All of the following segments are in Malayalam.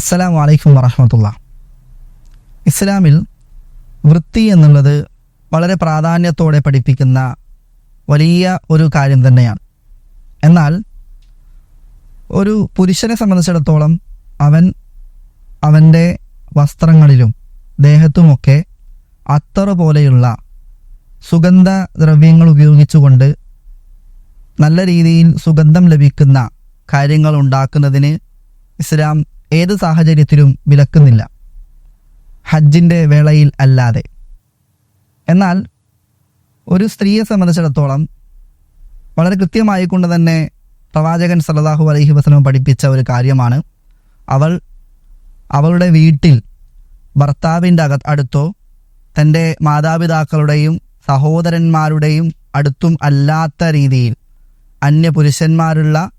അസ്സലാമു വലൈക്കും വറഹമത്തുള്ള. ഇസ്ലാമിൽ വൃത്തി എന്നുള്ളത് വളരെ പ്രാധാന്യത്തോടെ പഠിപ്പിക്കുന്ന വലിയ ഒരു കാര്യം തന്നെയാണ്. എന്നാൽ ഒരു പുരുഷനെ സംബന്ധിച്ചിടത്തോളം അവൻ അവന്റെ വസ്ത്രങ്ങളിലും ദേഹത്തുമൊക്കെ അത്തറ പോലെയുള്ള സുഗന്ധ ദ്രവ്യങ്ങൾ ഉപയോഗിച്ചുകൊണ്ട് നല്ല രീതിയിൽ സുഗന്ധം ലഭിക്കുന്ന കാര്യങ്ങൾ ഉണ്ടാക്കുന്നതിന് ഇസ്ലാം ഏത് സാഹചര്യത്തിലും വിലക്കുന്നില്ല. ഹജ്ജിന്റെ വേളയിൽ അല്ലാതെ. എന്നാൽ ഒരു സ്ത്രീയെ സംബന്ധിച്ചിടത്തോളം വളരെ കൃത്യമായിക്കൊണ്ട് തന്നെ പ്രവാചകൻ സലതാഹു അലഹി വസല്ലം പഠിപ്പിച്ച ഒരു കാര്യമാണ്. അവൾ അവളുടെ വീട്ടിൽ ഭർത്താവിന്റെ അക അടുത്തോ തന്റെ മാതാപിതാക്കളുടെയും സഹോദരന്മാരുടെയും അടുത്തും അല്ലാത്ത രീതിയിൽ അന്യപുരുഷന്മാരുള്ള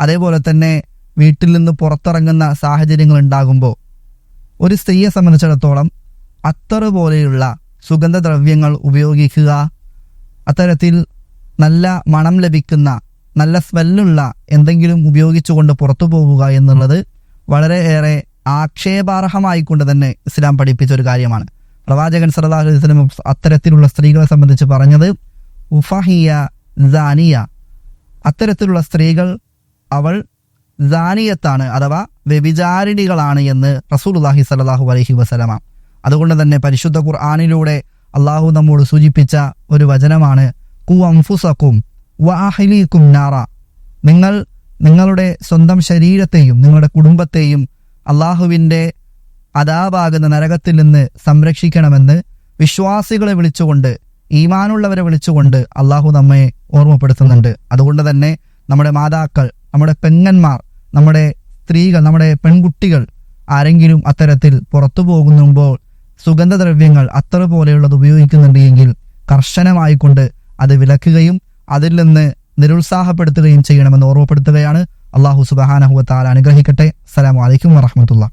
അതേപോലെ തന്നെ വീട്ടിൽ നിന്ന് പുറത്തിറങ്ങുന്ന സാഹചര്യങ്ങൾ ഉണ്ടാകുമ്പോൾ ഒരു സ്ത്രീയെ സംബന്ധിച്ചിടത്തോളം അത്തറ് പോലെയുള്ള സുഗന്ധദ്രവ്യങ്ങൾ ഉപയോഗിക്കുക അത്തരത്തിൽ നല്ല മണം ലഭിക്കുന്ന നല്ല സ്മെല്ലുള്ള എന്തെങ്കിലും ഉപയോഗിച്ചുകൊണ്ട് പുറത്തു പോവുക എന്നുള്ളത് വളരെ ഏറെ ആക്ഷേപാർഹമായിക്കൊണ്ട് തന്നെ ഇസ്ലാം പഠിപ്പിച്ച ഒരു കാര്യമാണ്. പ്രവാചകൻ വസല്ലം അത്തരത്തിലുള്ള സ്ത്രീകളെ സംബന്ധിച്ച് പറഞ്ഞത് ഉഫഹിയ ജാനിയ അത്തരത്തിലുള്ള സ്ത്രീകൾ അവൾ ജാനിയത്താണ് അഥവാ വ്യഭിചാരിണികളാണ് എന്ന് റസൂലുള്ളാഹി സലാഹു അലഹി വസലമ അതുകൊണ്ട് തന്നെ പരിശുദ്ധ ഖുർആാനിലൂടെ അള്ളാഹു നമ്മോട് സൂചിപ്പിച്ച ഒരു വചനമാണ് കുംഫുസക്കും വാഹിലീക്കും നാറ. നിങ്ങൾ നിങ്ങളുടെ സ്വന്തം ശരീരത്തെയും നിങ്ങളുടെ കുടുംബത്തെയും അള്ളാഹുവിന്റെ അതാവാകുന്ന നരകത്തിൽ നിന്ന് സംരക്ഷിക്കണമെന്ന് വിശ്വാസികളെ വിളിച്ചുകൊണ്ട് ഈമാനുള്ളവരെ വിളിച്ചുകൊണ്ട് അള്ളാഹു നമ്മെ ഓർമ്മപ്പെടുത്തുന്നുണ്ട്. അതുകൊണ്ട് തന്നെ നമ്മുടെ മാതാക്കൾ നമ്മുടെ പെങ്ങന്മാർ നമ്മുടെ സ്ത്രീകൾ നമ്മുടെ പെൺകുട്ടികൾ ആരെങ്കിലും അത്തരത്തിൽ പുറത്തു പോകുമ്പോൾ സുഗന്ധദ്രവ്യങ്ങൾ അത്ര പോലെയുള്ളത് ഉപയോഗിക്കുന്നുണ്ട് എങ്കിൽ കർശനമായിക്കൊണ്ട് അത് വിലക്കുകയും അതിൽ നിന്ന് നിരുത്സാഹപ്പെടുത്തുകയും ചെയ്യണമെന്ന് ഓർമ്മപ്പെടുത്തുകയാണ്. അള്ളാഹു സുബാനഹുവത്താൽ അനുഗ്രഹിക്കട്ടെ. അസ്സലാമലൈക്കും വറഹമത്തുള്ള